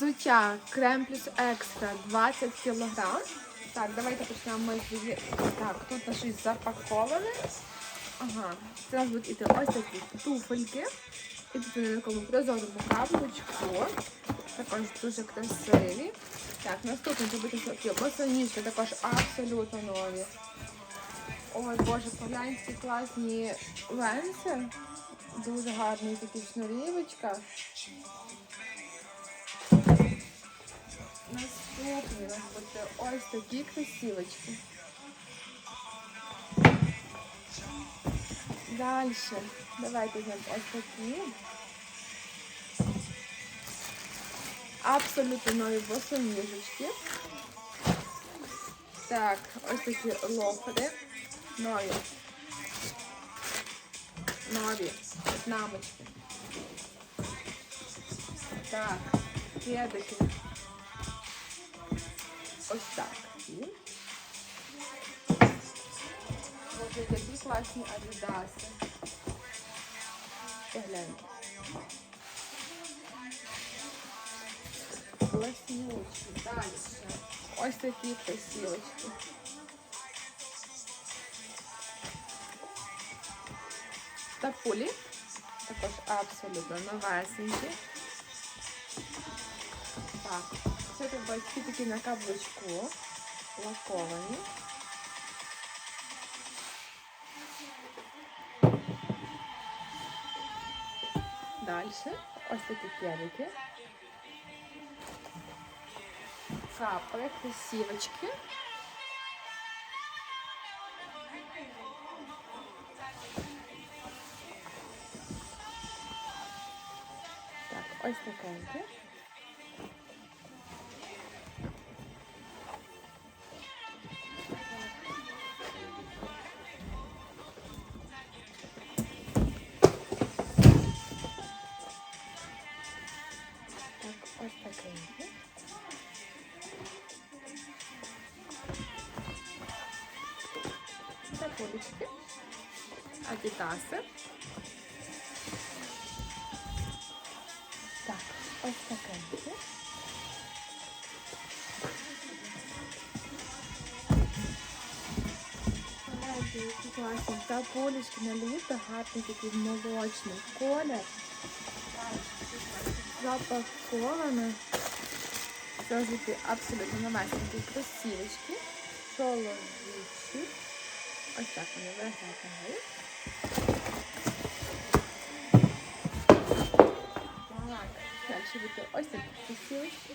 Взуття крем плюс екстра 20 кг. Так, давайте почнемо ми її- Так, тут на щось запаковане. Ага, нас будуть іти ось такі туфельки. І тут на такому прозорому каблучку. Також дуже красиві. Так, наступні будуть такі босоніжки, також абсолютно нові. Ой, боже, погляньте, класні ленси. Дуже гарний такий шнурівочка. у нас буде ось такі красивочки. Далі. Давайте візьмемо ось такі. Абсолютно нові босоніжечки. Так, ось такі лофери. Нові. Нові. Намочки. Так, кедики. Класні адідаси. Погляньте. Класнючі. Далі. Ось такі красивочки. Тапулі. Також абсолютно новесенькі. Так, це тут батьки такі на каблучку. Лаковані. Далі. Ось такі кедики. Капри, красивочки. Так, ось такенькі. Ось. Це полічки. Адідаси. Так, ось які класні. Та полічки на літо, гарний такий молочний колір. Запаковано. Це такі абсолютно новесенькі красивочки. Чоловічі. Ось так вони виглядають. Так, далі буде ось такі красивочки.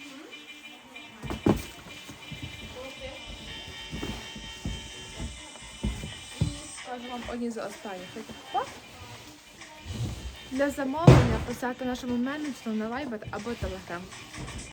Скажу вам одні з останніх таких пак. Для замовлення писати нашому менеджеру на Viber або Telegram.